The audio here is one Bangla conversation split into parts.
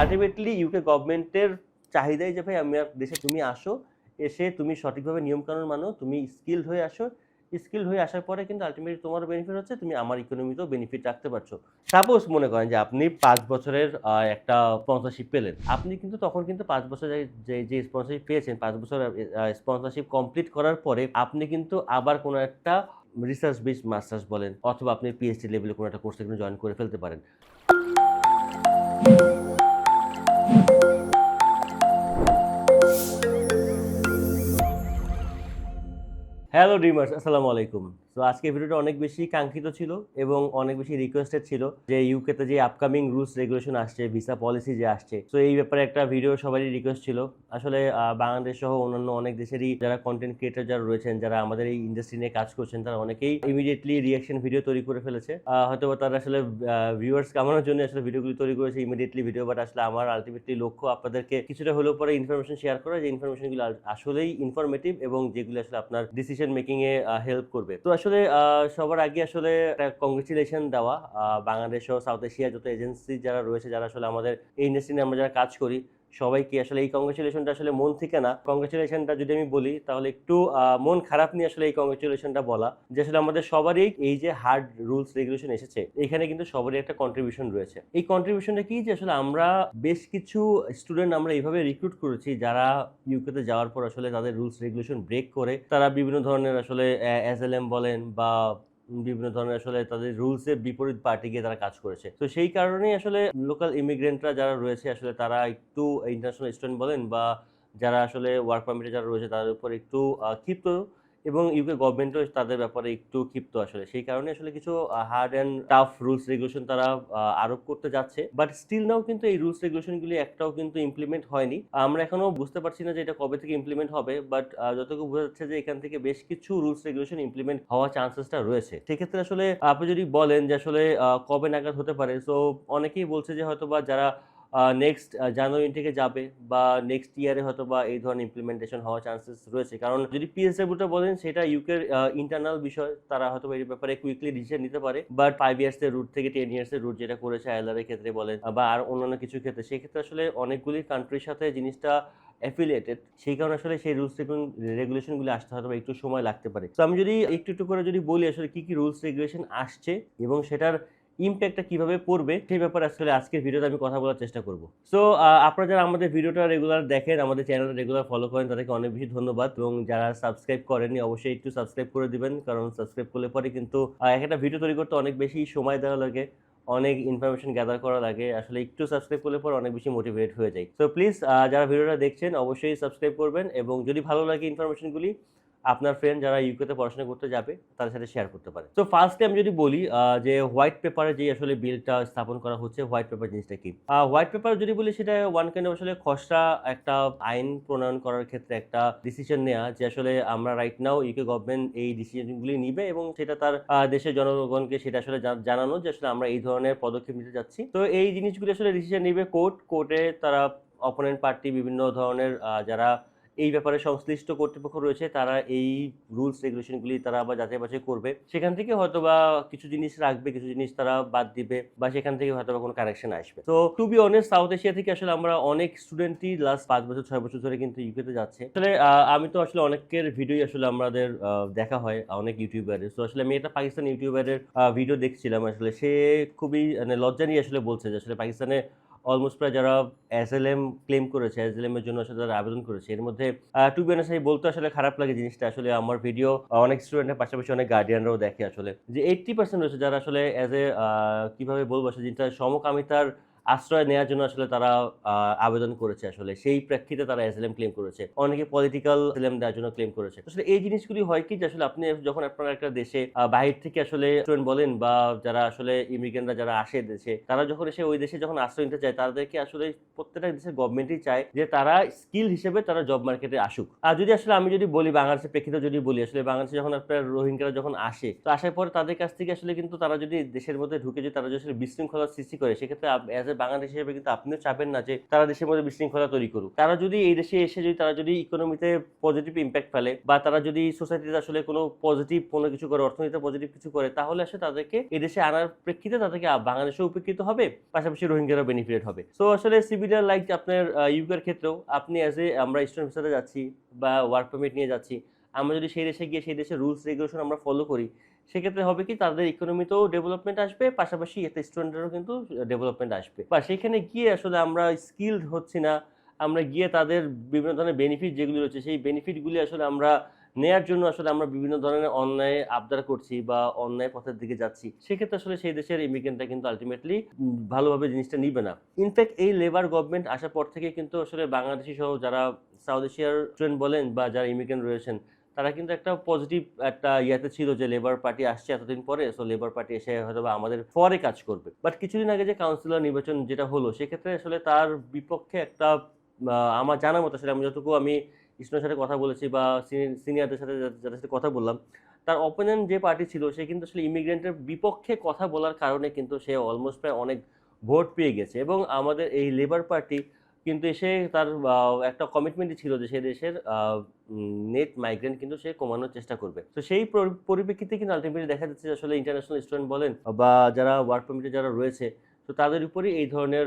আলটিমেটলি ইউকে গভর্নমেন্টের চাহিদাই যে ভাই আমার দেশে তুমি আসো, এসে তুমি সঠিকভাবে নিয়মকানুন মানো, তুমি স্কিলড হয়ে আসো। স্কিল হয়ে আসার পরে কিন্তু আলটিমেটলি তোমার বেনিফিট হচ্ছে, তুমি আমার ইকোনমিতেও বেনিফিট রাখতে পারছ। সাপোজ মনে করেন যে আপনি পাঁচ বছরের একটা স্পন্সরশিপ পেলেন। আপনি কিন্তু তখন কিন্তু পাঁচ বছর যে যে স্পন্সরশিপ পেয়েছেন, পাঁচ বছর স্পন্সরশিপ কমপ্লিট করার পরে আপনি কিন্তু আবার কোনো একটা রিসার্চ বেস মাস্টার্স বলেন, অথবা আপনি পিএইচডি লেভেলে কোনো একটা কোর্সে কিন্তু জয়েন করে ফেলতে পারেন। হ্যালো ড্রিমার্স আসসালামু আলাইকুম। তো আজকে ভিডিওটা অনেক বেশি কাঙ্ক্ষিত ছিল এবং অনেক বেশি রিকোয়েস্টেড ছিল যে ইউকেতে যে আপকামিং রুলস রেগুলেশন আসছে ভিসা পলিসি যে আসছে। তো এই ব্যাপারে একটা ভিডিও সবারই রিকোয়েস্ট ছিল। আসলে বাংলাদেশ সহ অন্যান্য অনেক দেশেরই যারা কন্টেন্ট ক্রিয়েটার যারা রয়েছেন, যারা আমাদের এই ইন্ডাস্ট্রি নিয়ে কাজ করছেন, তারা অনেকেই ইমিডিয়েটলি রিয়াকশন ভিডিও তৈরি করে ফেলেছে। হয়তো তারা আসলে ভিউয়ার্স কামানোর জন্য আসলে ভিডিওগুলি তৈরি করেছে ইমিডিয়েটলি ভিডিও বাট আসলে আমার আলটিমেটলি লক্ষ্য আপনাদেরকে কিছুটা হলেও পরে ইনফরমেশন শেয়ার করা যে ইনফরমেশনগুলো আসলেই ইনফরমেটিভ এবং যেগুলো আসলে আপনার ডিসিশন মেকিং এ হেল্প করবে। তো আসলে আহ, সবার আগে আসলে কংগ্রেচুলেশন দেওয়া বাংলাদেশ ও সাউথ এশিয়া যত এজেন্সি যারা রয়েছে যারা আসলে আমাদের এই ইন্ডাস্ট্রি নিয়ে আমরা যারা কাজ করি সবাইকে আসলে এই কংগ্রেচুলেশনটা আসলে মন থেকে না। কংগ্রেচুলেশনটা যদি আমি বলি, তাহলে একটু মন খারাপ নিয়ে আসলে এই কংগ্রেচুলেশনটা বলা। যে আসলে আমাদের সবারই এই যে হার্ড রুলস রেগুলেশন এসেছে, এখানে কিন্তু সবারই একটা কন্ট্রিবিউশন রয়েছে। এই কন্ট্রিবিউশনটা কি? যে আসলে আমরা বেশ কিছু স্টুডেন্ট আমরা এইভাবে রিক্রুট করেছি, যারা ইউকেতে যাওয়ার পর আসলে তাদের রুলস রেগুলেশন ব্রেক করে, তারা বিভিন্ন ধরনের আসলে এস বলেন বা বিভিন্ন ধরনের আসলে তাদের রুলসের বিপরীত পার্টি গিয়ে তারা কাজ করেছে। তো সেই কারণেই আসলে লোকাল ইমিগ্রেন্টরা যারা রয়েছে, আসলে তারা একটু ইন্টারন্যাশনাল স্টুডেন্ট বলেন বা যারা আসলে ওয়ার্ক পারমিটে যারা রয়েছে, তাদের উপর একটু ক্ষিপ্ত এবং ইউকে গভর্নমেন্টও তাদের ব্যাপারে একটু ক্ষিপ্ত আসলে। সেই কারণে আসলে কিছু hard and tough rules regulation তারা আরোপ করতে যাচ্ছে। বাট স্টিল নাও কিন্তু এই রুলস রেগুলেশনগুলি একটাও কিন্তু ইমপ্লিমেন্ট হয়নি। আমরা এখনও বুঝতে পারছি না যে এটা কবে থেকে ইমপ্লিমেন্ট হবে। বাট যতটুকু বোঝা যাচ্ছে যে এখান থেকে বেশ কিছু রুলস রেগুলেশন ইমপ্লিমেন্ট হওয়ার চান্সেসটা রয়েছে। সেক্ষেত্রে আসলে আপনি যদি বলেন যে আসলে কবে নাগাদ হতে পারে সো অনেকেই বলছে যে হয়তো বা যারা নেক্সট জানুয়ারি থেকে যাবে বা নেক্সট ইয়ারে হয়তো বা এই ধরনের ইমপ্লিমেন্টেশন হওয়ার চান্সেস রয়েছে। কারণ যদি পিএসডব্লিউটা বলেন, সেটা ইউকের ইন্টারনাল বিষয়, তারা হয়তো এই ব্যাপারে কুইকলি ডিসিশন নিতে পারে। বাট ফাইভ ইয়ার্স এর রুট থেকে টেন ইয়ার্স এর রুট যেটা করেছে আইলারের ক্ষেত্রে বলেন বা আর অন্যান্য কিছু ক্ষেত্রে, সেক্ষেত্রে আসলে অনেকগুলি কান্ট্রির সাথে জিনিসটা অ্যাফিলিয়েটেড সেই কারণে আসলে সেই রুলস রেগুলেশনগুলি আসতে হয়তো একটু সময় লাগতে পারে। তো আমি যদি একটু একটু করে যদি বলি আসলে কি কি রুলস রেগুলেশন আসছে এবং সেটার ইম্প্যাক্টটা কীভাবে পড়বে সেই ব্যাপারে আসলে আজকের ভিডিওতে আমি কথা বলার চেষ্টা করব। সো আপনারা যারা আমাদের ভিডিওটা রেগুলার দেখেন, আমাদের চ্যানেলটা রেগুলার ফলো করেন, তাদেরকে অনেক বেশি ধন্যবাদ। এবং যারা সাবস্ক্রাইব করেননি, অবশ্যই একটু সাবস্ক্রাইব করে দিবেন। কারণ সাবস্ক্রাইব করলে পরে কিন্তু এক একটা ভিডিও তৈরি করতে অনেক বেশি সময় দেওয়া লাগে, অনেক ইনফরমেশন গ্যাদার করা লাগে। আসলে একটু সাবস্ক্রাইব করলে পর অনেক বেশি মোটিভেট হয়ে যায়। সো প্লিজ যারা ভিডিওটা দেখছেন, অবশ্যই সাবস্ক্রাইব করবেন। এবং যদি ভালো লাগে ইনফরমেশনগুলি আপনার ফ্রেন্ড যারা ইউকেতে পড়াশোনা করতে যাবে, তাদের সাথে শেয়ার করতে পারে তো ফার্স্টে আমি যদি বলি যে হোয়াইট পেপারে যে আসলে বিলটা স্থাপন করা হচ্ছে হোয়াইট পেপার জিনিসটা কি? হোয়াইট পেপার যদি বলি, সেটা ওয়ান কাইন্ড আসলে খসড়া একটা আইন প্রণয়ন করার ক্ষেত্রে একটা ডিসিশন নেওয়া যে আসলে আমরা রাইট নাও ইউকে গভর্নমেন্ট এই ডিসিশনগুলি নিবে এবং সেটা তার দেশের জনগণকে সেটা আসলে জানানো যে আসলে আমরা এই ধরনের পদক্ষেপ নিতে যাচ্ছি। তো এই জিনিসগুলি আসলে ডিসিশন নিবে কোর্ট কোর্টে তারা অপোনেন্ট পার্টি বিভিন্ন ধরনের যারা এই ব্যাপারে সংশ্লিষ্ট কর্তৃপক্ষ রয়েছে, তারা এই রুলস রেগুলেশনগুলি তারা আবার যাচাই বাছাই করবে। সেখান থেকে হয়তো বা কিছু জিনিস রাখবে, কিছু জিনিস তারা বাদ দিবে বা সেখান থেকে হয়তো বা কোনো কারেকশন আসবে। তো to be honest South Asia থেকে আসলে আমরা অনেক স্টুডেন্টই লাস্ট পাঁচ বছর, ছয় বছর ধরে কিন্তু ইউকেতে যাচ্ছে। আসলে আমি তো আসলে অনেকের ভিডিওই আসলে আমাদের দেখা হয়, অনেক ইউটিউবারের তো আসলে আমি একটা পাকিস্তান ইউটিউবারের ভিডিও দেখছিলাম। আসলে সে খুবই মানে লজ্জা নিয়ে আসলে বলছে যে, আসলে পাকিস্তানে অলমোস্ট প্রায় যারা এস এল এম ক্লেম করেছে এস এল এম এর জন্য আসলে তারা আবেদন করেছে। এর মধ্যে টু বি অনেস্ট বলতে আসলে খারাপ লাগে জিনিসটা। আসলে আমার ভিডিও অনেক স্টুডেন্টের পাশাপাশি অনেক গার্ডিয়ানরাও দেখে আসলে। যে এইট্টি পার্সেন্ট রয়েছে যারা আসলে অ্যাজ এ কীভাবে বলব, আসলে জিনিসটা সমকামিতার আশ্রয় নেওয়ার জন্য আসলে তারা আবেদন করেছে আসলে। সেই প্রেক্ষিতে তারা এসএলএম ক্লেম করেছে। অনেকে পলিটিক্যাল এসএলএম দেওয়ার জন্য ক্লেম করেছে। আসলে এই জিনিসগুলি হয় কি যে আসলে আপনি যখন আপনার একটা দেশে বাহির থেকে আসলে স্টুডেন্ট বলেন বা যারা আসলে ইমিগ্রেন্টরা যারা আসে দেশে, তারা যখন এসে ওই দেশে যখন আশ্রয় নিতে চায়, তাদেরকে আসলে প্রত্যেকটা দেশের গভর্নমেন্টই চায় যে তারা স্কিল হিসেবে তারা জব মার্কেটে আসুক। আর যদি আসলে আমি যদি বলি বাংলাদেশের প্রেক্ষিতে যদি বলি, আসলে বাংলাদেশে যখন আপনার রোহিঙ্গারা যখন আসে, তো আসার পরে তাদের কাছ থেকে আসলে কিন্তু তারা যদি দেশের মধ্যে ঢুকে যদি তারা যদি আসলে বিশৃঙ্খলার সৃষ্টি করে, সেক্ষেত্রে অ্যাজ এ বাংলাদেশ হিসেবে কিন্তু আপনিও চাবেন না যে তারা দেশের মধ্যে বিশৃঙ্খলা তৈরি করুক। তারা যদি এই দেশে এসে যদি তারা যদি ইকোনমিতে পজিটিভ ইম্প্যাক্ট ফেলে বা তারা যদি সোসাইটিতে আসলে কোনো পজিটিভ কোনো কিছু করে, অর্থনীতিতে পজিটিভ কিছু করে, তাহলে আসলে তাদেরকে এই দেশে আনার প্রেক্ষিতে তাদেরকে বাংলাদেশে উপকৃত হবে, পাশাপাশি রোহিঙ্গারা বেনিফিট হবে। সো আসলে সিভিলিয়ার লাইক আপনার ইউকের ক্ষেত্রেও আপনি অ্যাজ এ আমরা স্টুডেন্ট ভিসাতে যাচ্ছি বা ওয়ার্ক পারমিট নিয়ে যাচ্ছি, আমরা যদি সেই দেশে গিয়ে সেই দেশের রুলস রেগুলেশন আমরা ফলো করি সেক্ষেত্রে হবে কি, তাদের ইকোনমিতেও ডেভেলপমেন্ট আসবে, পাশাপাশি এতে স্টুডেন্টেরও কিন্তু ডেভেলপমেন্ট আসবে। বা সেখানে গিয়ে আসলে আমরা স্কিলড হচ্ছি না, আমরা গিয়ে তাদের বিভিন্ন ধরনের বেনিফিট যেগুলি রয়েছে, সেই বেনিফিটগুলি আসলে আমরা নেয়ার জন্য আসলে আমরা বিভিন্ন ধরনের অন্যায় আবদার করছি বা অন্যায় পথের দিকে যাচ্ছি। সেক্ষেত্রে আসলে সেই দেশের ইমিগ্রেন্টটা কিন্তু আলটিমেটলি ভালোভাবে জিনিসটা নিবে না। ইনফ্যাক্ট এই লেবার গভর্নমেন্ট আসার পর থেকে কিন্তু আসলে বাংলাদেশি সহ যারা সাউথ এশিয়ার স্টুডেন্ট বলেন বা যারা ইমিগ্রেন্ট রয়েছেন তারা কিন্তু একটা পজিটিভ একটা ইয়াতে ছিল যে লেবার পার্টি আসছে এতদিন পরে সো লেবার পার্টি এসে হয়তো বা আমাদের পরে কাজ করবে। বাট কিছুদিন আগে যে কাউন্সিলর নির্বাচন যেটা হলো, সেক্ষেত্রে আসলে তার বিপক্ষে একটা আমার জানার মতো আসলে আমি যতটুকু আমি ইসনের সাথে কথা বলেছি বা সিনিয়রদের সাথে যাদের সাথে কথা বললাম, তার অপোনেন্ট যে পার্টি ছিল, সে কিন্তু আসলে ইমিগ্রেন্টের বিপক্ষে কথা বলার কারণে কিন্তু সে অলমোস্ট প্রায় অনেক ভোট পেয়ে গেছে। এবং আমাদের এই লেবার পার্টি কিন্তু এসে তার একটা কমিটমেন্টই ছিল যে সে দেশের নেট মাইগ্রেন্ট কিন্তু সে কমানোর চেষ্টা করবে। তো সেই পরি- পরিপ্রেক্ষিতে কিন্তু আলটিমেটলি দেখা যাচ্ছে আসলে ইন্টারন্যাশনাল স্টুডেন্ট বলেন বা যারা ওয়ার্ক পারমিটে যারা রয়েছে তো তাদের উপরই এই ধরনের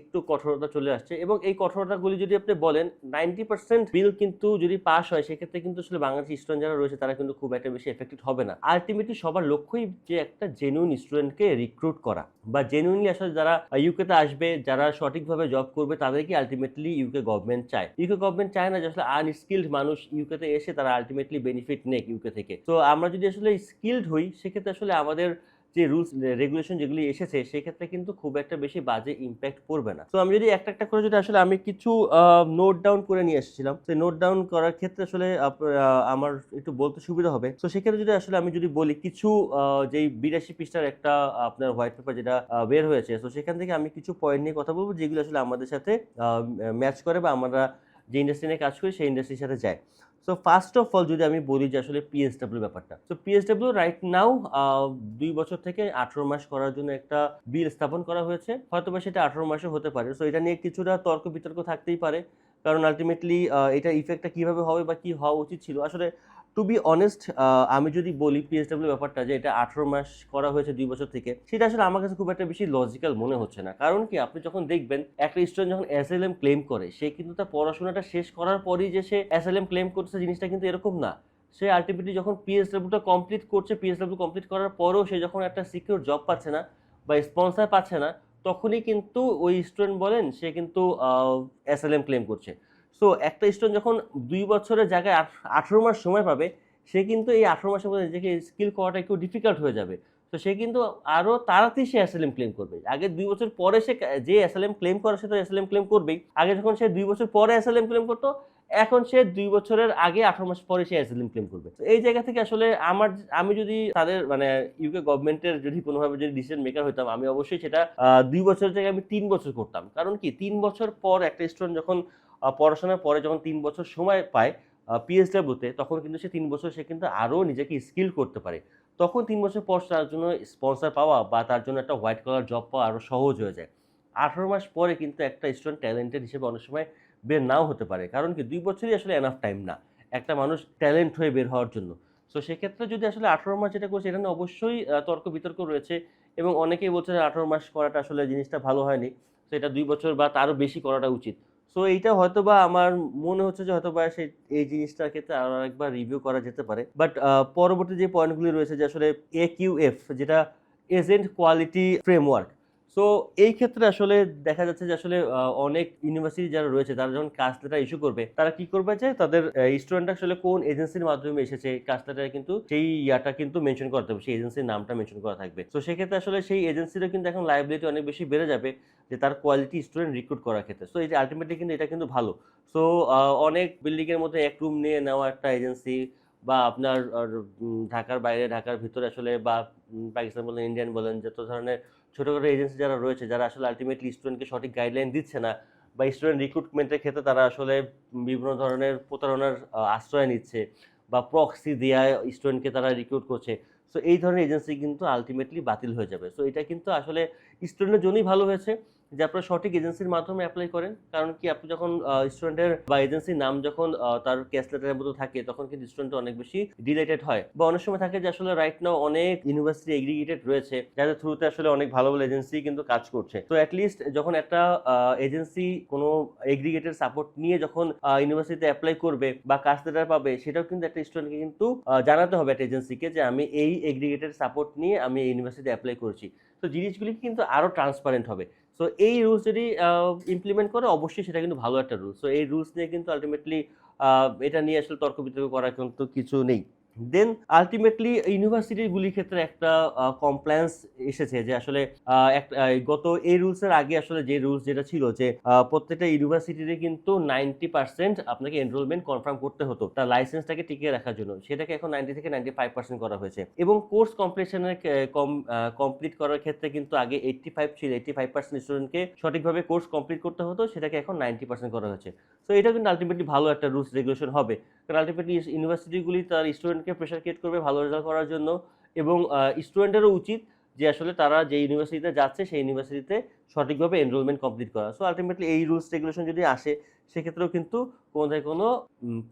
একটু কঠোরতা চলে আসছে এবং এই কঠোরতাগুলি যদি আপনি বলেন, নাইনটি পার্সেন্ট বিল কিন্তু যদি পাস হয়, সেক্ষেত্রে কিন্তু আসলে বাংলাদেশি স্টুডেন্ট যারা রয়েছে, তারা কিন্তু খুব একটা বেশি এফেক্টেড হবে না। আলটিমেটলি সবার লক্ষ্যই যে একটা জেনুইন স্টুডেন্টকে রিক্রুট করা বা জেনুইনলি আসলে যারা ইউকেতে আসবে, যারা সঠিকভাবে জব করবে, তাদেরকে আলটিমেটলি ইউকে গভর্নমেন্ট চায়। ইউকে গভর্নমেন্ট চায় না যে আসলে আনস্কিল্ড মানুষ ইউকেতে এসে তারা আলটিমেটলি বেনিফিট নেক ইউকে থেকে। তো আমরা যদি আসলে স্কিল্ড হই, সেক্ষেত্রে আসলে আমাদের যে রুলস রেগুলেশন যেগুলি এসেছে, সেক্ষেত্রে কিন্তু খুব একটা বেশি বাজে ইম্প্যাক্ট পড়বে না। তো আমি যদি একটা একটা করে যদি আসলে আমি কিছু নোট ডাউন করে নিয়ে এসেছিলাম, সেই নোট ডাউন করার ক্ষেত্রে আসলে আমার একটু বলতে সুবিধা হবে। তো সেক্ষেত্রে যদি আসলে আমি যদি বলি কিছু যেই বিরাশি পৃষ্ঠার একটা আপনার হোয়াইট পেপার যেটা বের হয়েছে তো সেখান থেকে আমি কিছু পয়েন্ট নিয়ে কথা বলব যেগুলো আসলে আমাদের সাথে ম্যাচ করে বা আমরা যে ইন্ডাস্ট্রি নিয়ে কাজ করি, সেই ইন্ডাস্ট্রির সাথে যায়। সো ফার্স্ট অফ অল যদি আমি বলি যে আসলে পিএসডাব্লিউ ব্যাপারটা তো পিএসডাব্লিউ রাইট নাও দুই বছর থেকে আঠারো মাস করার জন্য একটা বিল স্থাপন করা হয়েছে। হয়তো বা সেটা আঠারো মাসে হতে পারে। সো এটা নিয়ে কিছুটা তর্ক বিতর্ক থাকতেই পারে। কারণ আলটিমেটলি এটা ইফেক্টটা কীভাবে হবে বা কি হওয়া উচিত ছিল? আসলে টু বি অনেস্ট আমি যদি বলি পিএসডাব্লিউ ব্যাপারটা যে এটা আঠারো মাস করা হয়েছে দুই বছর থেকে, সেটা আসলে আমার কাছে খুব একটা বেশি লজিক্যাল মনে হচ্ছে না। কারণ কি, আপনি যখন দেখবেন, একটা স্টুডেন্ট যখন এস এল এম ক্লেম করে, সে কিন্তু তার পড়াশোনাটা শেষ করার পরই যে সে এস এল এম ক্লেম করছে জিনিসটা কিন্তু এরকম না। সে আলটিমেটলি যখন পিএসডাব্লিউটা কমপ্লিট করছে পিএসডাব্লিউ কমপ্লিট করার পরেও সে যখন একটা সিকিউর জব পাচ্ছে না বা স্পন্সার পাচ্ছে না, তখনই কিন্তু ওই স্টুডেন্ট বলেন, সে কিন্তু এসএলএম ক্লেম করছে। সো একটা স্টুডেন্ট যখন দুই বছরের জায়গায় আঠ- আঠারো মাস সময় পাবে, সে কিন্তু এই আঠারো মাসের মধ্যে নিজেকে স্কিল করাটা একটু ডিফিকাল্ট হয়ে যাবে। তো সে কিন্তু আরও তাড়াতাড়ি সে এসএলএম ক্লেম করবে। আগে দুই বছর পরে সে যে এসএলএম ক্লেম করে, সে তো এসএলএম ক্লেম করবেই। আগে যখন সে দুই বছর পরে এসএলএম ক্লেম করতো, এখন সে দুই বছরের আগে আঠারো মাস পরে সে এসএলএম ক্লেম করবে। এই জায়গা থেকে আসলে আমার আমি যদি তাদের মানে ইউকে গভর্নমেন্টের যদি কোনোভাবে যদি ডিসিশন মেকার হতাম আমি অবশ্যই সেটা দুই বছরের জায়গায় আমি তিন বছর করতাম। কারণ কি? তিন বছর পর একটা স্টুডেন্ট যখন পড়াশোনার পরে যখন তিন বছর সময় পায় পিএসডাব্লিউতে তখন কিন্তু সে তিন বছর সে কিন্তু আরও নিজেকে স্কিল করতে পারে। তখন তিন বছর পর তার জন্য স্পন্সর পাওয়া বা তার জন্য একটা হোয়াইট কলার জব পাওয়া আরও সহজ হয়ে যায়। আঠারো মাস পরে কিন্তু একটা স্টুডেন্ট ট্যালেন্টেড হিসেবে অনেক সময় বের নাও হতে পারে। কারণ কি? দুই বছরই আসলে এনাফ টাইম না। একটা মানুষ ট্যালেন্ট হয়ে বের হওয়ার জন্য। সো সেক্ষেত্রে যদি আসলে আঠারো মাস যেটা করছে এখানে অবশ্যই তর্ক বিতর্ক রয়েছে এবং অনেকেই বলছে যে আঠারো মাস করাটা আসলে জিনিসটা ভালো হয়নি। তো এটা দুই বছর বা তারও বেশি করাটা উচিত। সো এইটা হয়তো বা আমার মনে হচ্ছে যে হয়তো বা সেই, এই জিনিসটার ক্ষেত্রে আরও একবার রিভিউ করা যেতে পারে। বাট পরবর্তী যে পয়েন্টগুলি রয়েছে যে আসলে এ কিউ এফ যেটা এজেন্ট কোয়ালিটি ফ্রেমওয়ার্ক সো এই ক্ষেত্রে আসলে দেখা যাচ্ছে যে আসলে অনেক ইউনিভার্সিটি যারা রয়েছে, তারা যখন লেটার ইস্যু করবে, তারা কি করবে যে তাদের স্টুডেন্ট আসলে কোন এজেন্সির মাধ্যমে এসেছে লেটারে কিন্তু সেই ইয়াটা কিন্তু মেনশন করতে হবে, সেই এজেন্সির নামটা মেনশন করা থাকবে। তো সেক্ষেত্রে আসলে সেই এজেন্সিরও কিন্তু এখন লাইবিলিটি অনেক বেশি বেড়ে যাবে। যে তার কোয়ালিটি স্টুডেন্ট রিক্রুট করার ক্ষেত্রে। সো এই যে আলটিমেটলি কিন্তু এটা কিন্তু ভালো। সো অনেক বিল্ডিংয়ের মধ্যে এক রুম নিয়ে নেওয়া একটা এজেন্সি বা আপনার ঢাকার বাইরে, ঢাকার ভিতরে আসলে বা পাকিস্তান বলেন ইন্ডিয়ান বলেন, যত ধরনের ছোটোখাটো এজেন্সি যারা রয়েছে, যারা আসলে আলটিমেটলি স্টুডেন্টকে সঠিক গাইডলাইন দিচ্ছে না বা স্টুডেন্ট রিক্রুটমেন্টের ক্ষেত্রে তারা আসলে বিভিন্ন ধরনের প্রতারণার আশ্রয় নিচ্ছে বা প্রক্সি দেওয়া স্টুডেন্টকে তারা রিক্রুট করছে। সো এই ধরনের এজেন্সি কিন্তু আলটিমেটলি বাতিল হয়ে যাবে। সো এটা কিন্তু আসলে স্টুডেন্টের জন্যই ভালো হয়েছে। যে আপনারা সঠিক এজেন্সির মাধ্যমে অ্যাপ্লাই করেন, কারণ কি আপনি যখন স্টুডেন্টের বা এজেন্সির নাম যখন তার ক্যাশ লেটারের মতো থাকে, তখন কিন্তু স্টুডেন্ট অনেক বেশি ডিলেটেড হয়। বা অনেক সময় থাকে যে আসলে রাইট নাও অনেক ইউনিভার্সিটি এগ্রিগেটেড রয়েছে, যাদের থ্রুতে আসলে অনেক ভালো ভালো এজেন্সি কিন্তু কাজ করছে। তো অ্যাটলিস্ট যখন একটা এজেন্সি কোনো এগ্রিগেটেড সাপোর্ট নিয়ে যখন ইউনিভার্সিটিতে অ্যাপ্লাই করবে বা কাজ লেটার পাবে, সেটাও কিন্তু একটা স্টুডেন্টকে কিন্তু জানাতে হবে একটা এজেন্সিকে যে আমি এই এগ্রিগেটেড সাপোর্ট নিয়ে আমি এই ইউনিভার্সিটিতে অ্যাপ্লাই করছি। তো জিনিসগুলি কিন্তু আরও ট্রান্সপারেন্ট হবে। সো এই রুলস যদি ইমপ্লিমেন্ট করে, অবশ্যই সেটা কিন্তু ভালো একটা রুলস সো এই রুলস নিয়ে কিন্তু আলটিমেটলি এটা নিয়ে আসলে তর্ক বিতর্ক করার কিন্তু কিছু নেই। দেন আলটিমেটলি ইউনিভার্সিটিগুলির ক্ষেত্রে একটা কমপ্লেন্স এসেছে যে আসলে গত এই রুলসের আগে আসলে যে রুলস যেটা ছিল যে প্রত্যেকটা ইউনিভার্সিটিতে কিন্তু নাইনটি পার্সেন্ট আপনাকে এনরোলমেন্ট কনফার্ম করতে হতো, তার লাইসেন্সটাকে টিকিয়ে রাখার জন্য। সেটাকে এখন নাইনটি থেকে নাইনটি ফাইভ পার্সেন্ট করা হয়েছে। এবং কোর্স কমপ্লিশনের কম কমপ্লিট করার ক্ষেত্রে কিন্তু আগে এইটটি ফাইভ ছিল এইটটি ফাইভ পার্সেন্ট স্টুডেন্টকে সঠিকভাবে কোর্স কমপ্লিট করতে হতো, সেটাকে এখন নাইনটি পার্সেন্ট করা হয়েছে। তো এটা কিন্তু আলটিমেটলি ভালো একটা রুলস রেগুলেশন হবে। কারণ আলটিমেটলি ইউনিভার্সিটিগুলি তার স্টুডেন্টকে প্রেশার ক্রিয়েট করবে ভালো রেজাল্ট করার জন্য এবং স্টুডেন্টেরও উচিত যে আসলে তারা যে ইউনিভার্সিটিতে যাচ্ছে সেই ইউনিভার্সিটিতে সঠিকভাবে এনরোলমেন্ট কমপ্লিট করা। সো আলটিমেটলি এই রুলস রেগুলেশন যদি আসে, সেক্ষেত্রেও কিন্তু কোনো কোনো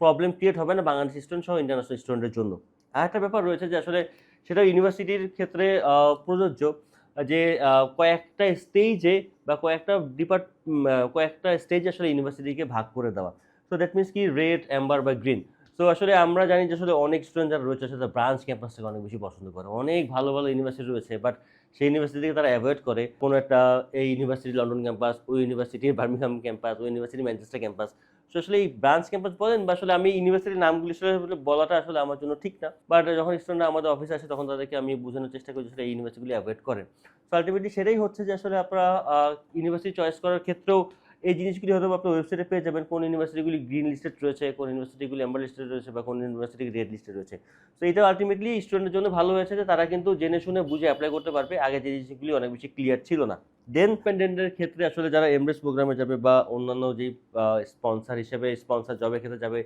প্রবলেম ক্রিয়েট হবে না বাংলাদেশ স্টুডেন্ট সহ ইন্টারন্যাশনাল স্টুডেন্টের জন্য। আর একটা ব্যাপার রয়েছে যে আসলে সেটা ইউনিভার্সিটির ক্ষেত্রে প্রযোজ্য যে কয়েকটা স্টেজে বা কয়েকটা ডিপার্ট কয়েকটা স্টেজে আসলে ইউনিভার্সিটিকে ভাগ করে দেওয়া। সো দ্যাট মিনস কি? রেড অ্যাম্বার বা গ্রিন তো আসলে আমরা জানি যে আসলে অনেক স্টুডেন্ট যারা রয়েছে সেটা ব্রাঞ্চ ক্যাম্পাসটাকে অনেক বেশি পছন্দ করে। অনেক ভালো ভালো ইউনিভার্সিটি রয়েছে বাট সেই ইউনিভার্সিটি থেকে তারা অ্যাভয়েড করে কোনো একটা এই ইউনিভার্সিটি লন্ডন ক্যাম্পাস ওই ইউনিভার্সিটির বার্মিংহাম ক্যাম্পাস ওই ইউনিভার্সিটি ম্যানচেস্টার ক্যাম্পাস তো আসলে এই ব্রাঞ্চ ক্যাম্পাস বলেন বা আসলে আমি ইউনিভার্সিটির নামগুলি আসলে বলাটা আসলে আমার জন্য ঠিক না। বাট যখন স্টুডেন্টরা আমাদের অফিসে আসে, তখন তাদেরকে আমি বোঝানোর চেষ্টা করি আসলে এই ইউনিভার্সিটিগুলি অ্যাভয়েড করেন তো আলটিমেটলি সেটাই হচ্ছে যে আসলে আপনারা ইউনিভার্সিটি চয়েস করার ক্ষেত্রেও এই জিনিসগুলি হয়তো আপনার ওয়েবসাইটে পেয়ে যাবেন, কোন ইউনিভার্সিটিগুলি গ্রিন লিস্টেড রয়েছে, কোন ইউনিভার্সিটিগুলি অ্যাম্বার লিস্টেড রয়েছে বা কোন ইউনিভার্সিটি রেড লিস্টেড রয়েছে। তো এটা আলটিমেটলি স্টুডেন্টের জন্য ভালো হয়েছে যে তারা কিন্তু জেনে শুনে বুঝে অ্যাপ্লাই করতে পারবে, আগে যে জিনিসগুলি অনেক বেশি ক্লিয়ার ছিল না। দেন পেন্ডেন্টের ক্ষেত্রে আসলে যারা এমব্রেস প্রোগ্রামে যাবে বা অন্যান্য যেই স্পন্সার হিসেবে স্পন্সার জবের ক্ষেত্রে যাবে,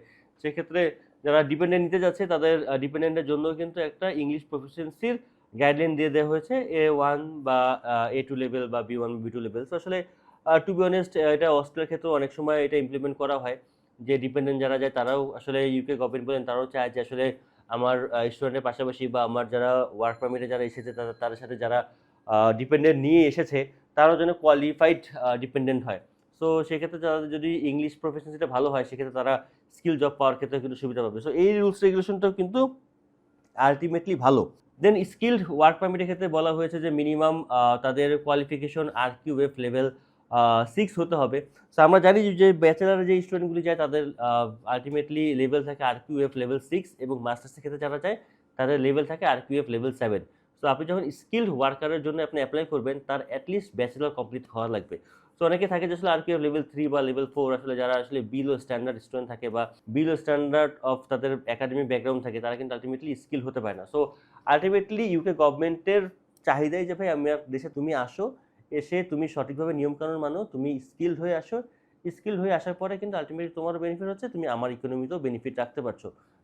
সেক্ষেত্রে যারা ডিপেন্ডেন্ট নিতে যাচ্ছে, তাদের ডিপেন্ডেন্টের জন্য কিন্তু একটা ইংলিশ প্রফিসিয়েন্সির গাইডলাইন দিয়ে দেওয়া হয়েছে এ ওয়ান বা এ টু লেভেল বা B one B two level তো আসলে টু বি অনেস্ট এটা অস্ট্রেলিয়ার ক্ষেত্রেও অনেক সময় এটা ইমপ্লিমেন্ট করা হয় যে ডিপেন্ডেন্ট যারা যায়, তারাও আসলে ইউকে গভর্নমেন্ট বলেন, তারাও চায় যে আসলে আমার স্টুডেন্টের পাশাপাশি বা আমার যারা ওয়ার্ক পারমিটে যারা এসেছে তাদের সাথে যারা ডিপেন্ডেন্ট নিয়ে এসেছে, তারাও যেন কোয়ালিফাইড ডিপেন্ডেন্ট হয়। সো সেক্ষেত্রে যারা যদি ইংলিশ প্রফেশনসিটা ভালো হয়, সেক্ষেত্রে তারা স্কিল জব পাওয়ার ক্ষেত্রে কিন্তু সুবিধা পাবে। সো এই রুলস রেগুলেশনটাও কিন্তু আলটিমেটলি ভালো। দেন স্কিল্ড ওয়ার্ক পারমিটের ক্ষেত্রে বলা হয়েছে যে মিনিমাম তাদের qualification R Q F level six হতে হবে। সো আমরা জানি যে ব্যাচেলার যে স্টুডেন্টগুলি যায়, তাদের আলটিমেটলি লেভেল থাকে R Q F level six এবং মাস্টার্সের ক্ষেত্রে যারা যায়, তাদের লেভেল থাকে R Q F level seven so আপনি যখন স্কিল্ড ওয়ার্কারের জন্য আপনি অ্যাপ্লাই করবেন, তার অ্যাটলিস্ট ব্যাচেলার কমপ্লিট হওয়া লাগবে। তো অনেকে থাকে যে, আসলে আর কিউ লেভেল থ্রি বা লেভেল ফোর আসলে যারা আসলে বিলো স্ট্যান্ডার্ড স্টুডেন্ট থাকে বা বিলো স্ট্যান্ডার্ড অফ তাদের একাডেমিক ব্যাকগ্রাউন্ড থাকে, তারা কিন্তু আলটিমেটলি স্কিল হতে পারে না। সো আলটিমেটলি ইউকে গভর্নমেন্টের চাহিদাই যে, ভাই আমার দেশে তুমি আসো এসে তুমি সঠিকভাবে নিয়মকানুন মানো, তুমি স্কিলড হয়ে আসো। স্কিল হয়ে আসার পরে কিন্তু আলটিমেটলি তোমার বেনিফিট হচ্ছে, তুমি আমার ইকোনমিতেও বেনিফিট রাখতে পারছ।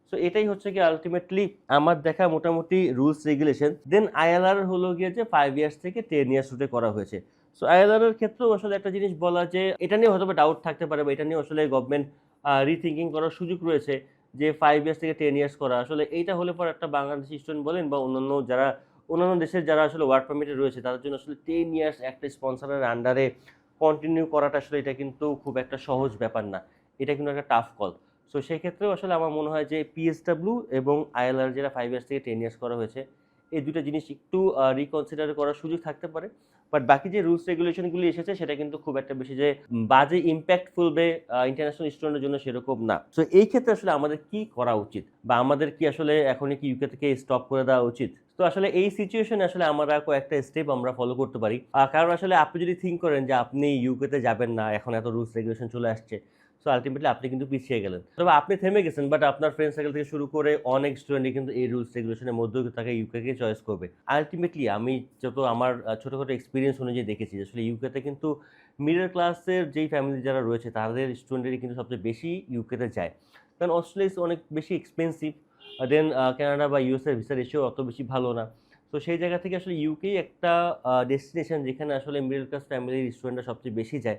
সো এটাই হচ্ছে কি আলটিমেটলি আমার দেখা মোটামুটি রুলস রেগুলেশন দেন আইএলআর হলো গিয়ে যে ফাইভ ইয়ার্স থেকে টেন ইয়ার্স রুটে করা হয়েছে। সো আইএলআর এর ক্ষেত্রেও আসলে একটা জিনিস বলা যে এটা নিয়ে হয়তো ডাউট থাকতে পারে বা এটা নিয়ে আসলে গভর্নমেন্ট রিথিঙ্কিং করার সুযোগ রয়েছে যে ফাইভ ইয়ার্স থেকে টেন ইয়ার্স করা। আসলে এইটা হলে পর একটা বাংলাদেশি স্টুডেন্ট বলেন বা অন্যান্য যারা অন্যান্য দেশের যারা আসলে ওয়ার্ক পারমিটে রয়েছে, তাদের জন্য আসলে টেন ইয়ার্স একটা স্পন্সরের আন্ডারে কন্টিনিউ করাটা আসলে এটা কিন্তু খুব একটা সহজ ব্যাপার না। এটা কিন্তু একটা টাফ কল সো সেই ক্ষেত্রেও আসলে আমার মনে হয় যে পিএসডাব্লিউ এবং আইএলআর যেটা ফাইভ ইয়ার্স থেকে টেন ইয়ার্স করা হয়েছে, এই দুটো জিনিস একটু রিকনসিডার করার সুযোগ থাকতে পারে। বাট বাকি যে রুলস রেগুলেশনগুলি এসেছে, সেটা কিন্তু খুব একটা বেশি যে বাজে ইম্প্যাক্ট ফুলবে ইন্টারন্যাশনাল স্টুডেন্টের জন্য সেরকম না। সো এই ক্ষেত্রে আসলে আমাদের কি করা উচিত? বা আমাদের কি আসলে এখনই কি ইউকে থেকে স্টপ করে দেওয়া উচিত? তো আসলে এই সিচুয়েশনে আসলে আমরা কয়েকটা স্টেপ আমরা ফলো করতে পারি। কারণ আসলে আপনি যদি থিঙ্ক করেন যে আপনি ইউকেতে যাবেন না, এখন এত রুলস রেগুলেশন চলে আসছে। সো আলটিমেটলি আপনি কিন্তু পিছিয়ে গেলেন। তবে আপনি থেমে গেছেন বাট আপনার ফ্রেন্ড সার্কেল থেকে শুরু করে অনেক স্টুডেন্টই কিন্তু এই রুলস রেগুলেশনের মধ্যেও তাকে ইউকেকে চয়েস করবে। আলটিমেটলি আমি যত আমার ছোটোখাটো এক্সপিরিয়েন্স অনুযায়ী দেখেছি আসলে ইউকেতে কিন্তু মিডল ক্লাসের যেই ফ্যামিলি যারা রয়েছে, তাদের স্টুডেন্টেরই কিন্তু সবচেয়ে বেশি ইউকেতে যায়। কারণ অস্ট্রেলিয়া অনেক বেশি এক্সপেন্সিভ দেন কানাডা বা ইউএসএ ভিসা রেশিও অত বেশি ভালো না। তো সেই জায়গা থেকে আসলে ইউকেই একটা ডেস্টিনেশন যেখানে আসলে মিডল ক্লাস ফ্যামিলির স্টুডেন্টরা সবচেয়ে বেশি যায়।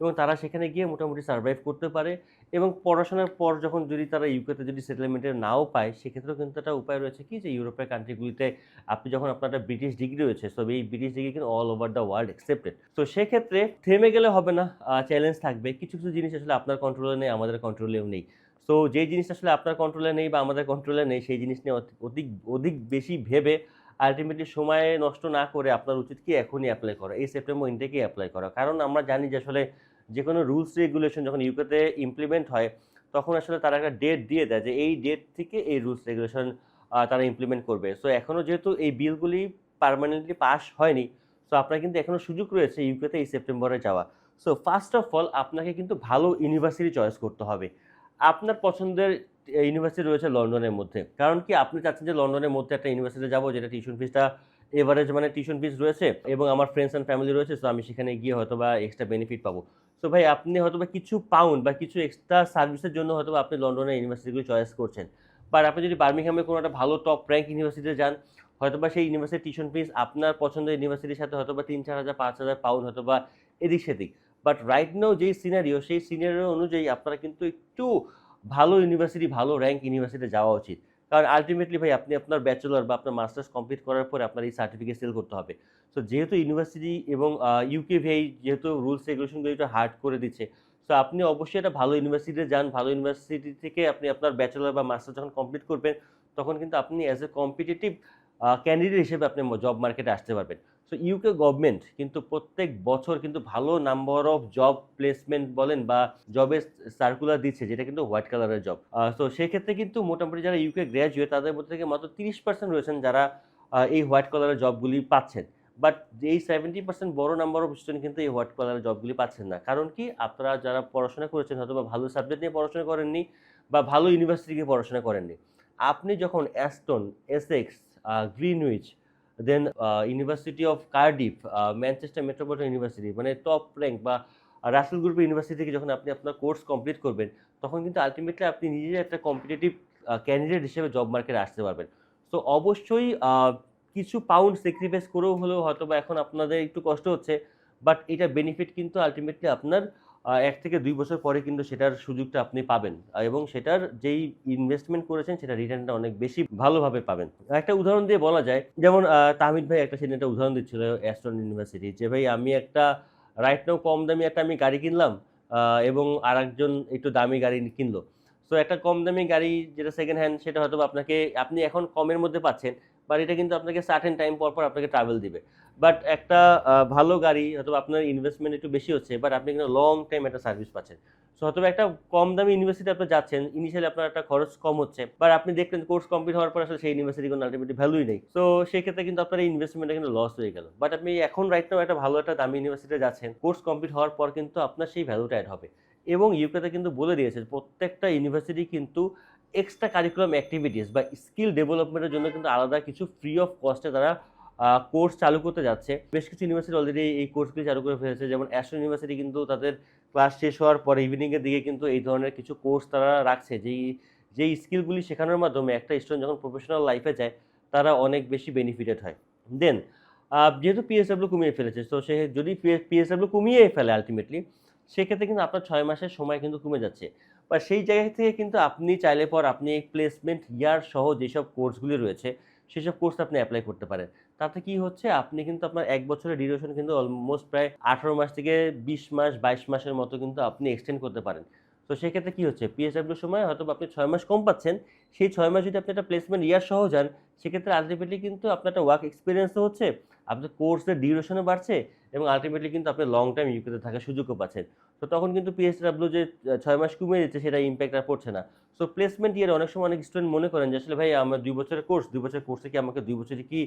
এবং তারা সেখানে গিয়ে মোটামুটি সার্ভাইভ করতে পারে এবং পড়াশোনার পর যখন যদি তারা ইউকেতে যদি সেটেলমেন্টের নাও পায়, সেক্ষেত্রেও কিন্তু একটা উপায় রয়েছে কি যে ইউরোপের কান্ট্রিগুলিতে আপনি যখন আপনার একটা ব্রিটিশ ডিগ্রি রয়েছে সো এই ব্রিটিশ ডিগ্রি কিন্তু all over the world accepted তো সেক্ষেত্রে থেমে গেলে হবে না চ্যালেঞ্জ থাকবে। কিছু কিছু জিনিস আসলে আপনার কন্ট্রোলে নেই, আমাদের কন্ট্রোলেও নেই। সো যেই জিনিসটা আসলে আপনার কন্ট্রোলে নেই বা আমাদের কন্ট্রোলে নেই, সেই জিনিস নিয়ে অধিক অধিক বেশি ভেবে আলটিমেটলি সময় নষ্ট না করে আপনার উচিত কি এখনই অ্যাপ্লাই করা, এই সেপ্টেম্বর ইনটেকেই অ্যাপ্লাই করা। কারণ আমরা জানি যে আসলে যে কোনো রুলস রেগুলেশন যখন ইউকেতে ইমপ্লিমেন্ট হয়, তখন আসলে তারা একটা ডেট দিয়ে দেয় যে এই ডেট থেকে এই রুলস রেগুলেশন তারা ইমপ্লিমেন্ট করবে। সো এখনও যেহেতু এই বিলগুলি পার্মানেন্টলি পাস হয়নি সো আপনার কিন্তু এখনও সুযোগ রয়েছে ইউকেতে এই সেপ্টেম্বরে যাওয়া। সো ফার্স্ট অফ অল আপনাকে কিন্তু ভালো ইউনিভার্সিটি চয়েস করতে হবে। আপনার পছন্দের ইউনিভার্সিটি রয়েছে লন্ডনের মধ্যে। কারণ কি? আপনি চাচ্ছেন যে লন্ডনের মধ্যে একটা ইউনিভার্সিটি যাব, যেটা টিউশন ফিসটা এভারেজ মানে টিউশন ফিস রয়েছে এবং আমার ফ্রেন্ডস অ্যান্ড ফ্যামিলি রয়েছে সো আমি সেখানে গিয়ে হয়তো বা এক্সট্রা বেনিফিট পাবো। সো ভাই, আপনি হয়তো বা কিছু পাউন্ড বা কিছু এক্সট্রা সার্ভিসের জন্য হয়তো আপনি লন্ডনের ইউনিভার্সিটিগুলো চয়েস করছেন। বাট আপনি যদি বার্মিংহামে কোনো একটা ভালো টপ র্যাঙ্ক ইউনিভার্সিটিতে যান হয়তো বা সেই ইউনিভার্সিটির টিউশন ফিস আপনার পছন্দের ইউনিভার্সিটির সাথে হয়তো বা তিন, চার হাজার, পাঁচ হাজার পাউন্ড হয়তো বা এদিক সেদিক। বাট রাইট নাও যেই সিনারিও সেই সিনারিও অনুযায়ী আপনারা কিন্তু একটু ভালো ইউনিভার্সিটি ভালো র্যাঙ্ক ইউনিভার্সিটিতে যাওয়া উচিত। কারণ আলটিমেটলি ভাই, আপনি আপনার ব্যাচেলর বা আপনার মাস্টার্স কমপ্লিট করার পরে আপনার এই সার্টিফিকেট সেল করতে হবে। সো যেহেতু ইউনিভার্সিটি এবং ইউকে ভিআই যেহেতু রুলস রেগুলেশনগুলো একটু হার্ড করে দিচ্ছে তো আপনি অবশ্যই একটা ভালো ইউনিভার্সিটিতে যান। ভালো ইউনিভার্সিটি থেকে আপনি আপনার ব্যাচেলর বা মাস্টার যখন কমপ্লিট করবেন, তখন কিন্তু আপনি অ্যাজ এ কম্পিটিটিভ ক্যান্ডিডেট হিসেবে আপনি জব মার্কেটে আসতে পারবেন। সো ইউকে গভর্নমেন্ট কিন্তু প্রত্যেক বছর কিন্তু ভালো নাম্বার অফ জব প্লেসমেন্ট বলেন বা জবের সার্কুলার দিচ্ছে, যেটা কিন্তু হোয়াইট কালারের জব তো সেক্ষেত্রে কিন্তু মোটামুটি যারা ইউকে গ্র্যাজুয়েট তাদের মধ্যে থেকে মাত্র তিরিশ পার্সেন্ট রয়েছেন যারা এই হোয়াইট কালারের জবগুলি পাচ্ছেন। বাট এই সেভেন্টি পার্সেন্ট বড় নাম্বার অফ স্টুডেন্ট কিন্তু এই হোয়াইট কালারের জবগুলি পাচ্ছেন না। কারণ কি? আপনারা যারা পড়াশোনা করেছেন হয়তো বা ভালো সাবজেক্ট নিয়ে পড়াশোনা করেননি বা ভালো ইউনিভার্সিটি নিয়ে পড়াশোনা করেননি। আপনি যখন Aston Essex Greenwich then university of Cardiff Manchester Metropolitan university মানে টপ র্যাঙ্ক বা রাসেল গ্রুপ ইউনিভার্সিটি থেকে যখন আপনি আপনার কোর্স কমপ্লিট করবেন, তখন কিন্তু আলটিমেটলি আপনি নিজে একটা কম্পিটিটিভ ক্যান্ডিডেট হিসেবে জব মার্কেটে আসতে পারবেন। সো অবশ্যই কিছু পাউন্ড স্যাক্রিফাইস করেও হলেও হয়তো বা এখন আপনাদের একটু কষ্ট হচ্ছে বাট এটা বেনিফিট কিন্তু আলটিমেটলি আপনার এক থেকে দুই বছর পরে কিন্তু সেটার সুযোগটা আপনি পাবেন। এবং সেটার যেই ইনভেস্টমেন্ট করেছেন, সেটা রিটার্নটা অনেক বেশি ভালোভাবে পাবেন। একটা উদাহরণ দিয়ে বলা যায়, যেমন তাহমিদ ভাই একটা সেদিন একটা উদাহরণ দিচ্ছিল অ্যাস্টন ইউনিভার্সিটি যে, ভাই, আমি একটা রাইট নাও কম দামি একটা আমি গাড়ি কিনলাম এবং আরেকজন একটু দামি গাড়ি কিনলো। সো একটা কম দামি গাড়ি যেটা সেকেন্ড হ্যান্ড সেটা হয়তো আপনাকে, আপনি এখন কমের মধ্যে পাচ্ছেন বাট এটা কিন্তু আপনাকে সার্টেন টাইম পর পর আপনাকে ট্রাভেল দিবে। বাট একটা ভালো গাড়ি হয়তো আপনার ইনভেস্টমেন্ট একটু বেশি হচ্ছে বাট আপনি কিন্তু লং টাইম একটা সার্ভিস পাচ্ছেন। সো হয়তো একটা কম দামি ইউনিভার্সিটি আপনি যাচ্ছেন ইনিশিয়ালি আপনার একটা খরচ কম হচ্ছে বাট আপনি দেখলেন কোর্স কমপ্লিট হওয়ার পর আসলে সেই ইউনিভার্সিটি কোনো আলটিমেটলি ভ্যালুই নেই। তো সেক্ষেত্রে কিন্তু আপনার এই ইনভেস্টমেন্টটা কিন্তু লস হয়ে গেল। বাট আপনি এখন রাইট নাও একটা ভালো একটা দামি ইউনিভার্সিটিতে যাচ্ছেন কোর্স কমপ্লিট হওয়ার পর কিন্তু আপনার সেই ভ্যালুটা অ্যাড হবে। এবং ইউকেতে কিন্তু বলে দিয়েছে প্রত্যেকটা ইউনিভার্সিটি কিন্তু এক্সট্রা কারিকুলাম অ্যাক্টিভিটিস বা স্কিল ডেভেলপমেন্টের জন্য কিন্তু আলাদা কিছু ফ্রি অফ কস্টে তারা কোর্স চালু করতে যাচ্ছে। বেশ কিছু ইউনিভার্সিটি অলরেডি এই কোর্সগুলি চালু করে ফেলেছে। যেমন অ্যাস্ট্রো ইউনিভার্সিটি কিন্তু তাদের ক্লাস শেষ হওয়ার পরে ইভিনিংয়ের দিকে কিন্তু এই ধরনের কিছু কোর্স তারা রাখছে। যেই যেই স্কিলগুলি শেখানোর মাধ্যমে একটা স্টুডেন্ট যখন প্রফেশনাল লাইফে যায়, তারা অনেক বেশি বেনিফিটেড হয়। দেন যেহেতু পিএসডাব্লিউ কমিয়ে ফেলেছে, তো সে যদি পিএসডাব্লিউ কমিয়ে ফেলে আলটিমেটলি সেক্ষেত্রে কিন্তু আপনার ছয় মাসের সময় কিন্তু কমে যাচ্ছে। বা সেই জায়গা থেকে কিন্তু আপনি চাইলে পর আপনি প্লেসমেন্ট ইয়ার সহ যেসব কোর্সগুলি রয়েছে, সেসব কোর্স আপনি অ্যাপ্লাই করতে পারেন। তাতে কি হচ্ছে, আপনি কিন্তু আপনার এক বছরের ডিউরেশন কিন্তু অলমোস্ট প্রায় আঠারো মাস থেকে বিশ মাস, বাইশ মাসের মতো কিন্তু আপনি এক্সটেন্ড করতে পারেন। তো সেক্ষেত্রে কি হচ্ছে পিএসডাব্লিউর সময় হয়তো আপনি ছয় মাস কম পাচ্ছেন, সেই ছয় মাস যদি আপনি একটা প্লেসমেন্ট ইয়ার সহ যান, সেক্ষেত্রে আলটিমেটলি কিন্তু আপনার একটা ওয়ার্ক এক্সপিরিয়েন্সও হচ্ছে, আপনার কোর্সের ডিউরেশনও বাড়ছে এবং আলটিমেটলি কিন্তু আপনি লং টাইম ইউকেতে থাকার সুযোগও পাচ্ছেন। তো তখন কিন্তু পিএসডাব্লিউ যে ছয় মাস কমিয়ে দিচ্ছে, সেটা ইম্প্যাক্ট আর পড়ছে না। সো প্লেসমেন্ট ইয়ারে অনেক সময় অনেক স্টুডেন্ট মনে করেন যে, আসলে ভাই, আমার দুই বছরের কোর্স দুই বছরের কোর্সে কি আমাকে দুই বছরে কি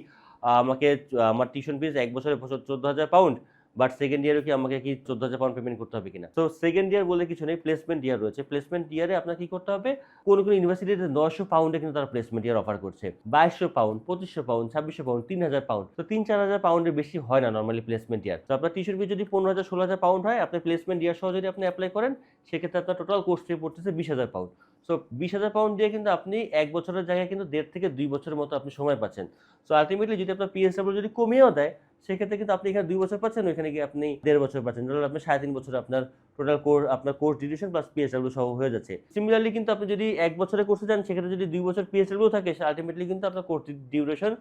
আমাকে আমার টিউশন ফিজ এক বছরে চোদ্দ হাজার পাউন্ড বাট সেকেন্ড ইয়ারে কি আমাকে কি চোদ্দ হাজার পাউন্ড পেমেন্ট করতে হবে কিনা? তো সেকেন্ড ইয়ার বলে কিছু নেই প্লেসমেন্ট ইয়ার রয়েছে। প্লেসমেন্ট ইয়ারে আপনার কি করতে হবে? কোন কোন ইউনিভার্সিটিতে নশো পাউন্ডে কিন্তু তারা প্লেসমেন্ট ইয়ার অফার করছে। বাইশশো পাউন্ড পঁচিশশো পাউন্ড ছাব্বিশশো পাউন্ড তিন হাজার পাউন্ড তো তিন চার হাজার পাউন্ডের বেশি হয় না নর্মালি প্লেসমেন্ট ইয়ার তো আপনার টিউশন ফি যদি পনেরো হাজার, ষোলো হাজার পাউন্ড হয়, আপনি প্লেসমেন্ট ইয়ার সহ যদি আপনি অ্যাপ্লাই করেন, সেক্ষেত্রে আপনার টোটাল কোর্স ফি পড়তেছে বিশ হাজার পাউন্ড সো বিশ হাজার পাউন্ড দিয়ে কিন্তু আপনি এক বছরের জায়গায় কিন্তু দেড় থেকে দুই বছরের মতো আপনি সময় পাচ্ছেন। সো আলটিমেটলি যদি আপনার পিএসডাব্লিউ যদি কমিয়েও দেয়, সেক্ষেত্রে কিন্তু আপনি এখানে দুই বছর পাচ্ছেন, ওইখানে গিয়ে আপনি দেড় বছর পাচ্ছেন। টোটাল আপনি সাড়ে তিন বছর আপনার টোটাল কোর আপনার কোর্স ডিউরেশন প্লাস পিএসডাব্লিউ সহ হয়ে যাচ্ছে। সিমিলারলি কিন্তু আপনি যদি এক বছরে কোর্সে যান, সেক্ষেত্রে যদি দুই বছর পিএসডাব্লিউ থাকে আলটিমেটলি কিন্তু আপনার কোর্স ডিউরেশন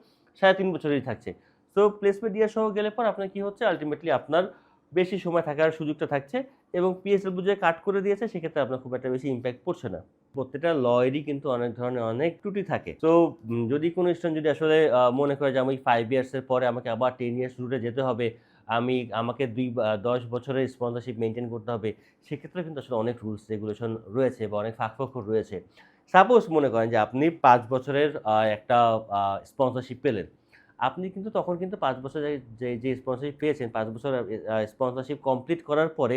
সাড়ে তিন বছরেই থাকছে। সো প্লেসমেন্ট ইয়ার সহ গেলে পর আপনার কি হচ্ছে? আলটিমেটলি আপনার বেশি সময় থাকার সুযোগটা থাকছে এবং পিএসডাব্লিউ যে কাট করে দিয়েছে, সেক্ষেত্রে আপনার খুব একটা বেশি ইম্প্যাক্ট পড়ছে না। প্রত্যেকটা লয়েরই কিন্তু অনেক ধরনের অনেক ত্রুটি থাকে। তো যদি কোনো স্টুডেন্ট যদি আসলে মনে করে যে আমি ফাইভ ইয়ার্সের পরে আমাকে আবার টেন ইয়ার্স রুটে যেতে হবে, আমি, আমাকে দুই দশ বছরের স্পন্সরশিপ মেনটেন করতে হবে, সেক্ষেত্রে কিন্তু আসলে অনেক রুলস রেগুলেশন রয়েছে বা অনেক ফাঁকফোকর রয়েছে। সাপোজ মনে করেন যে আপনি পাঁচ বছরের একটা স্পন্সরশিপ পেলেন। আপনি কিন্তু তখন কিন্তু পাঁচ বছর যে যে স্পন্সরশিপ পেয়েছেন, পাঁচ বছর স্পন্সরশিপ কমপ্লিট করার পরে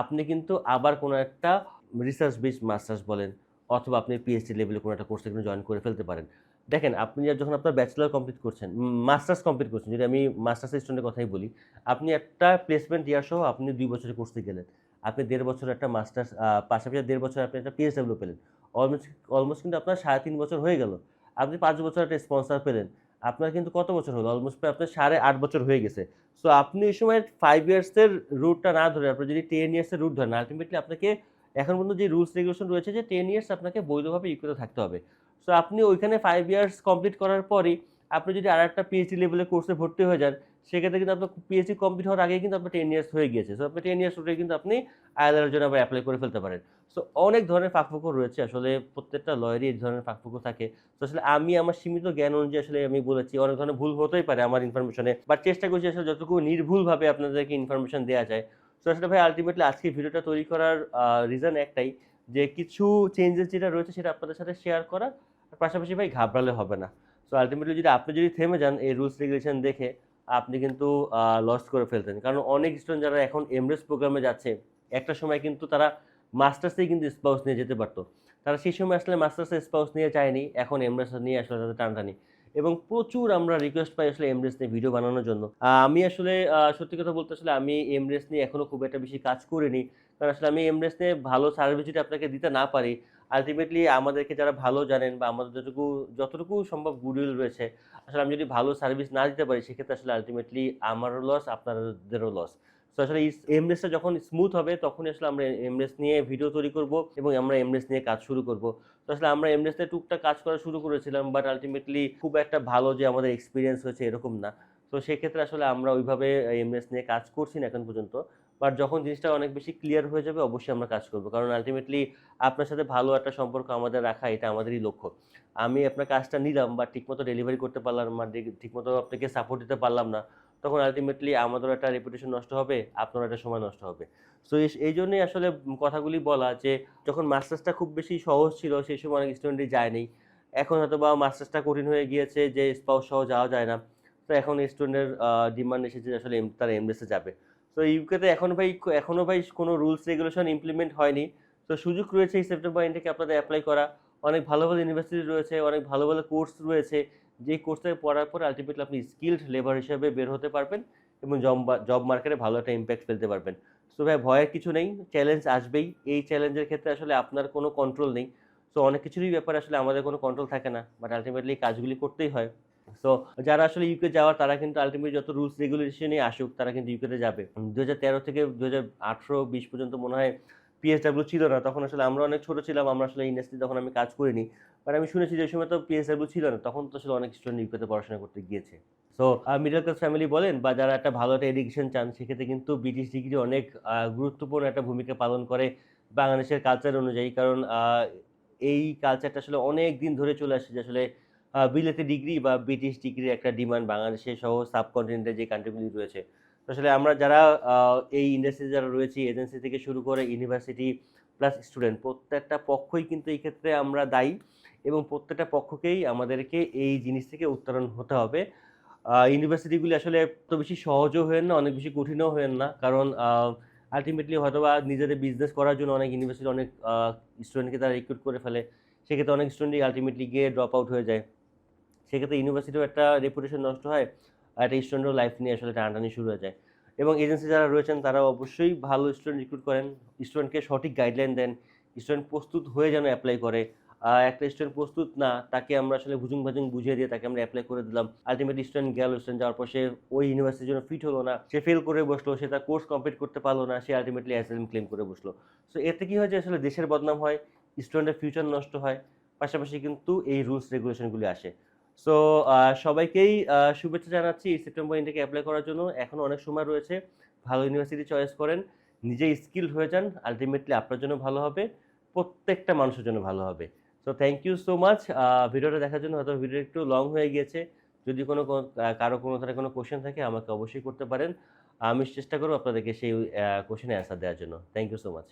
আপনি কিন্তু আবার কোনো একটা রিসার্চ বেস মাস্টার্স বলেন অথবা আপনি পিএইচডি লেভেলে কোনো একটা কোর্সে কিন্তু জয়েন করে ফেলতে পারেন। দেখেন, আপনি যখন আপনার ব্যাচেলার কমপ্লিট করছেন মাস্টার্স কমপ্লিট করছেন, যদি আমি মাস্টার্সের স্টুডেন্টের কথাই বলি, আপনি একটা প্লেসমেন্ট ইয়ার সহ আপনি দুই বছরের কোর্সে গেলেন। আপনি দেড় বছর একটা মাস্টার্স পাশাপাশি দেড় বছর আপনি একটা পিএইচডাব্লিউ পেলেন। অলমোস্ট অলমোস্ট কিন্তু আপনার সাড়ে তিন বছর হয়ে গেল। আপনি পাঁচ বছর একটা স্পন্সর পেলেন। আপনার কিন্তু কত বছর হলো? অলমোস্ট প্রায় আপনার সাড়ে আট বছর হয়ে গেছে। সো আপনি ওই সময় ফাইভ ইয়ার্সের রুটটা না ধরে আপনি যদি টেন ইয়ার্সের রুট ধরেন আলটিমেটলি আপনাকে এখন পর্যন্ত যে রুলস রেগুলেশন রয়েছে যে টেন ইয়ার্স আপনাকে বৈধভাবে ইকুয়ে থাকতে হবে। সো আপনি ওইখানে ফাইভ ইয়ার্স কমপ্লিট করার পরই আপনি যদি আর একটা পিএইচডি লেভেলের কোর্সে ভর্তি হয়ে যান সেক্ষেত্রে কিন্তু আপনার পিএইচডি কমপ্লিট হওয়ার আগেই কিন্তু আপনার টেন ইয়ার্স হয়ে গিয়েছে। সো আপনি টেন ইয়ার্স রুটে কিন্তু আপনি আইএলআর জন্য আবার অ্যাপ্লাই করে ফেলতে পারেন। সো অনেক ধরনের ফাঁকফোকর রয়েছে আসলে, প্রত্যেকটা লয়ারই এই ধরনের ফাঁকফোকর থাকে। তো আসলে আমি আমার সীমিত জ্ঞান অনুযায়ী আসলে আমি বলেছি, অনেক ধরনের ভুল হতেই পারে আমার ইনফরমেশনে বাট চেষ্টা করছি আসলে যতটুকু নির্ভুলভাবে আপনাদেরকে ইনফরমেশন দেওয়া যায়। সো আসলে ভাই আলটিমেটলি আজকে ভিডিওটা তৈরি করার রিজন একটাই যে কিছু চেঞ্জেস যেটা রয়েছে সেটা আপনাদের সাথে শেয়ার করা। পাশাপাশি ভাই, ঘাবড়ালে হবে না। সো আলটিমেটলি যদি আপনি যদি থেমে যান এই রুলস রেগুলেশন দেখে আপনি কিন্তু লস করে ফেলতেন। কারণ অনেক স্টুডেন্ট যারা এখন এমরেস প্রোগ্রামে যাচ্ছে, একটা সময় কিন্তু তারা মাস্টার্সেই কিন্তু স্পাউস নিয়ে যেতে পারতো। তারা সেই সময় আসলে মাস্টার্সে স্পাউস নিয়ে চায়নি এখন এমরেস নিয়ে আসলে তাদের টানটানি। এবং প্রচুর আমরা রিকোয়েস্ট পাই আসলে এমরেস নিয়ে ভিডিও বানানোর জন্য। আমি আসলে সত্যি কথা বলতে আসলে আমি এমরেস নিয়ে এখনও খুব একটা বেশি কাজ করিনি। কারণ আসলে আমি এমরেস নিয়ে ভালো সার্ভিস যদি আপনাকে দিতে না পারি আলটিমেটলি আমাদেরকে যারা ভালো জানেন বা আমাদের যতটুকু যতটুকু সম্ভব গুডউইল রয়েছে, আসলে আমি যদি ভালো সার্ভিস না দিতে পারি, সেক্ষেত্রে আসলে আলটিমেটলি আমারও লস আপনাদেরও লস তো আসলে এমরেসটা যখন স্মুথ হবে, তখনই আসলে আমরা এমরেস নিয়ে ভিডিও তৈরি করব এবং আমরা এমরেস নিয়ে কাজ শুরু করব। তো আসলে আমরা এমরেস নিয়ে টুকটাক কাজ করা শুরু করেছিলাম বাট আলটিমেটলি খুব একটা ভালো যে আমাদের এক্সপিরিয়েন্স হয়েছে এরকম না। তো সেক্ষেত্রে আসলে আমরা ওইভাবে এমরেস নিয়ে কাজ করছি না এখন পর্যন্ত। বাট যখন জিনিসটা অনেক বেশি ক্লিয়ার হয়ে যাবে, অবশ্যই আমরা কাজ করব। কারণ আলটিমেটলি আপনার সাথে ভালো একটা সম্পর্ক আমাদের রাখা, এটা আমাদেরই লক্ষ্য। আমি আপনার কাজটা নিলাম বা ঠিকমতো ডেলিভারি করতে পারলাম না ঠিকমতো আপনাকে সাপোর্ট দিতে পারলাম না, তখন আলটিমেটলি আমাদেরও একটা রেপুটেশন নষ্ট হবে, আপনারও একটা সময় নষ্ট হবে। সো এই জন্যই আসলে কথাগুলি বলা যে, যখন মাস্টার্সটা খুব বেশি সহজ ছিল, সেই সময় অনেক স্টুডেন্টই যায়নি এখন হয়তো বা মাস্টার্সটা কঠিন হয়ে গিয়েছে যে স্পাউস সহ যাওয়া যায় না। তো এখন স্টুডেন্টের ডিমান্ড এসেছে আসলে তারা এমরেসে যাবে। তো ইউকেতে এখন ভাই এখনও ভাই কোনো রুলস রেগুলেশন ইমপ্লিমেন্ট হয়নি। তো সুযোগ রয়েছে এই সেপ্টেম্বর ইনটেকে আপনাদের অ্যাপ্লাই করা। অনেক ভালো ভালো ইউনিভার্সিটি রয়েছে, অনেক ভালো ভালো কোর্স রয়েছে। যে কোর্সটা পড়ার পর আলটিমেটলি আপনি স্কিলড লেবার হিসেবে বের হতে পারবেন এবং জব জব মার্কেটে ভালো একটা ইম্প্যাক্ট ফেলতে পারবেন। সো ভাই, ভয়ের কিছু নেই চ্যালেঞ্জ আসবেই। এই চ্যালেঞ্জের ক্ষেত্রে আসলে আপনার কোনো কন্ট্রোল নেই। সো অনেক কিছুরই ব্যাপারে আসলে আমাদের কোনো কন্ট্রোল থাকে না। বাট আলটিমেটলি কাজগুলি করতেই হয়। সো যারা আসলে ইউকে যাওয়ার, তারা কিন্তু আলটিমেটলি যত রুলস রেগুলেশনই আসুক, তারা কিন্তু ইউকেতে যাবে। দু হাজার তেরো থেকে দু বিশ পর্যন্ত মনে হয় পিএসডাব্লিউ ছিল না। তখন আসলে আমরা অনেক ছোট ছিলাম, আমরা আসলে ইন্ডাস্ট্রি তখন আমি কাজ করিনি। বাট আমি শুনেছি যে সময় তো পিএসডাব্লিউ ছিল না। তখন তো আসলে অনেক স্টুডেন্ট ইউকেতে পড়াশোনা করতে গিয়েছে। সো মিডল ক্লাস ফ্যামিলি বলেন, বা যারা একটা ভালো একটা এডুকেশন চান, সেক্ষেত্রে কিন্তু ব্রিটিশ ডিগ্রি অনেক গুরুত্বপূর্ণ একটা ভূমিকা পালন করে বাংলাদেশের কালচার অনুযায়ী। কারণ এই কালচারটা আসলে অনেক দিন ধরে চলে আসছে যে, আসলে বিলেতে ডিগ্রি বা ব্রিটিশ ডিগ্রির একটা ডিমান্ড বাংলাদেশে সহ সাবকন্টিনেন্টের যে কান্ট্রিগুলি রয়েছে। আসলে আমরা যারা এই ইন্ডাস্ট্রিতে যারা রয়েছি এজেন্সি থেকে শুরু করে ইউনিভার্সিটি প্লাস স্টুডেন্ট প্রত্যেকটা পক্ষই কিন্তু এই ক্ষেত্রে আমরা দায়ী এবং প্রত্যেকটা পক্ষকেই আমাদেরকে এই জিনিস থেকে উত্তরণ হতে হবে। ইউনিভার্সিটিগুলি আসলে এত বেশি সহজও হয়েন না, অনেক বেশি কঠিনও হয়েন না, কারণ আলটিমেটলি হয়তো বা নিজেদের বিজনেস করার জন্য অনেক ইউনিভার্সিটি অনেক স্টুডেন্টকে তারা রিক্রুট করে ফেলে। সেক্ষেত্রে অনেক স্টুডেন্টই আলটিমেটলি গিয়ে ড্রপ আউট হয়ে যায়। সেক্ষেত্রে ইউনিভার্সিটিও একটা রেপুটেশন নষ্ট হয় আর একটা স্টুডেন্টের লাইফ নিয়ে আসলে টানাটানি শুরু হয়ে যায়। এবং এজেন্সি যারা রয়েছেন তারা অবশ্যই ভালো স্টুডেন্ট রিক্রুট করেন। স্টুডেন্টকে সঠিক গাইডলাইন দেন। স্টুডেন্ট প্রস্তুত হয়ে যেন অ্যাপ্লাই করে। আহ, একটা স্টুডেন্ট প্রস্তুত না তাকে আমরা আসলে ভুজুং ভাজুং বুঝিয়ে দিয়ে তাকে আমরা অ্যাপ্লাই করে দিলাম। আলটিমেটলি স্টুডেন্ট গেল স্টুডেন্ট যাওয়ার পর সে ওই ইউনিভার্সিটির জন্য ফিট হলো না। সে ফেল করে বসল সে তার কোর্স কমপ্লিট করতে পারল না সে আলটিমেটলি অ্যাসাইলেম ক্লেম করে বসল। সো এতে কী হয় যে আসলে দেশের বদনাম হয় স্টুডেন্টের ফিউচার নষ্ট হয়। পাশাপাশি কিন্তু এই রুলস রেগুলেশনগুলি আসে। সো সবাইকেই শুভেচ্ছা জানাচ্ছি সেপ্টেম্বর ইন্টেকে অ্যাপ্লাই করার জন্য। এখনও অনেক সময় রয়েছে, ভালো ইউনিভার্সিটি চয়েস করেন, নিজে স্কিল হয়ে যান আলটিমেটলি আপনার জন্য ভালো হবে, প্রত্যেকটা মানুষের জন্য ভালো হবে। So thank you so much ভিডিওটা দেখার জন্য হয়তো ভিডিও একটু লং হয়ে গিয়েছে। যদি কোনো কারও কোনো ধরনের কোনো কোশ্চেন থাকে, আমাকে অবশ্যই করতে পারেন। আমি চেষ্টা করব আপনাদেরকে সেই কোশ্চেনে অ্যান্সার দেওয়ার জন্য। Thank you so much